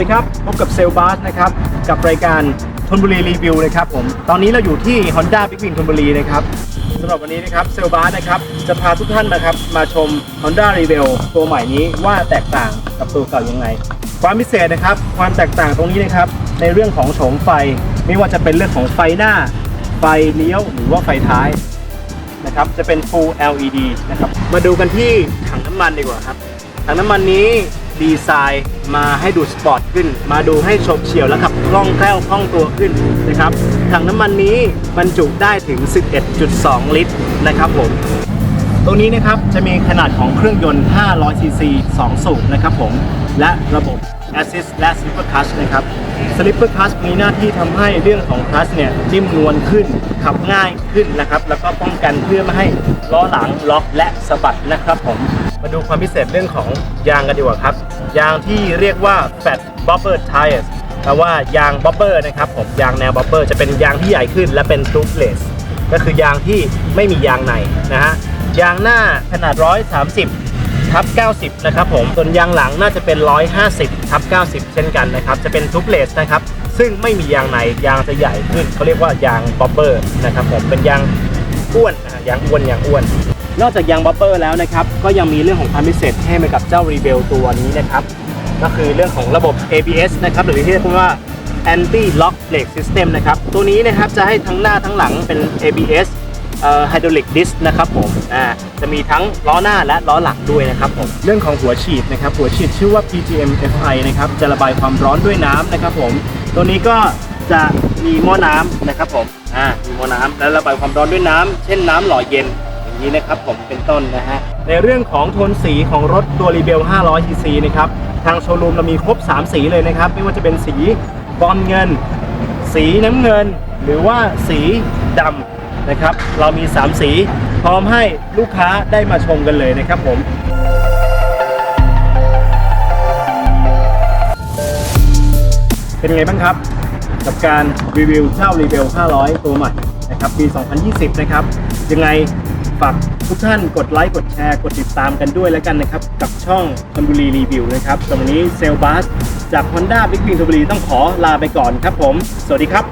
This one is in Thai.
วัสดีครับ พบกับเซลบาสนะครับ กับรายการธนบุรีรีวิวนะครับผม ตอนนี้เราอยู่ที่ Honda Big Wing ธนบุรีนะครับสำหรับวันนี้นะครับเซลบาสนะครับ จะพาทุกท่านนะครับ มาชม Honda r e v e l ตัวใหม่นี้ว่าแตกต่างกับตัวเก่ายังไง ความพิเศษนะครับ ความแตกต่างตรงนี้นะครับ ในเรื่องของโฉมไฟ ไม่ว่าจะเป็นเรื่องของไฟหน้า ไฟเลี้ยวหรือว่าไฟท้ายนะครับ จะเป็น Full LED นะครับ มาดูกันที่ถังน้ำมันดีกว่าครับ ถังน้ำมันนี้ ดีไซน์มาให้ดูสปอร์ตขึ้น มาดูให้โฉบเฉี่ยวและขับคล่องแคล่วคล่องตัวขึ้นนะครับถังน้ำมันนี้บรรจุได้ถึง 11.2 ลิตรนะครับผมตรงนี้นะครับจะมีขนาดของเครื่องยนต์ 500 ซีซี 2 สูบนะครับผม และระบบ Assist และ Slipper Clutch นะครับ Slipper Clutch มีหน้าที่ทำให้เรื่องของ Clutch เนี่ยนิ่มนวลขึ้น ขับง่ายขึ้นนะครับ แล้วก็ป้องกันเพื่อไม่ให้ล้อหลังล็อกและสะบัดนะครับผม มาดูความพิเศษเรื่องของยางกันดีกว่าครับ ยางที่เรียกว่า Fat Bobber Tires แปลว่ายาง Bobber นะครับผมยางแนว Bobber จะเป็นยางที่ใหญ่ขึ้นและเป็น Tubeless ก็คือยางที่ไม่มียางในนะฮะยางหน้าขนาด 130ทับ90 นะครับผมส่วนยางหลังน่าจะเป็น 150ทับ90 เช่นกันนะครับ จะเป็นทูบเลสนะครับซึ่งไม่มียางในยางจะใหญ่ขึ้นเขาเรียกว่ายางบ๊อบเบอร์นะครับผมเป็นยางอ้วนอะยางอ้วนยางอ้วน นอกจากยางบ๊อบเบอร์แล้วนะครับ ก็ยังมีเรื่องของความพิเศษให้มากับเจ้ารีเบลตัวนี้นะครับ ก็คือเรื่องของระบบ ABS นะครับ หรือที่เรียกว่า Anti Lock Brake System นะครับ ตัวนี้นะครับจะให้ทั้งหน้าทั้งหลังเป็น ABS ไฮดรอลิกดิสนะครับผมอ่าจะมีทั้งล้อหน้าและล้อหลังด้วยนะครับผมเรื่องของหัวฉีดนะครับหัวฉีดชื่อว่า PGM FI นะครับจะระบายความร้อนด้วยน้ำนะครับผมตัวนี้ก็จะมีหม้อน้ำนะครับผมอ่ามีหม้อน้ำและระบายความร้อนด้วยน้ำเช่นน้ำหล่อเย็น นี้นะครับผมเป็นต้นนะฮะในเรื่องของโทนสีของรถตัวรีเบล500 cc นะครับทางโชว์รูมเรามีครบ 3 สีเลยนะครับ ไม่ว่าจะเป็นสีบอลเงิน สีน้ำเงิน หรือว่าสีดำนะครับ เรามี 3 สีพร้อมให้ลูกค้าได้มาชมกันเลยนะครับผมเป็นไงบ้างครับ กับการรีวิวเจ้ารีเวล500 ตัวใหม่นะครับปี 2020 นะครับ ยังไง ฝากทุกท่านกดไลค์กดแชร์กดติดตามกันด้วยแล้วกันนะครับ กับช่องชนบุรีรีวิวนะครับสำหรับวันนี้เซลบัสจาก Honda Big Wing ชนบุรีต้องขอลาไปก่อนครับผม สวัสดีครับ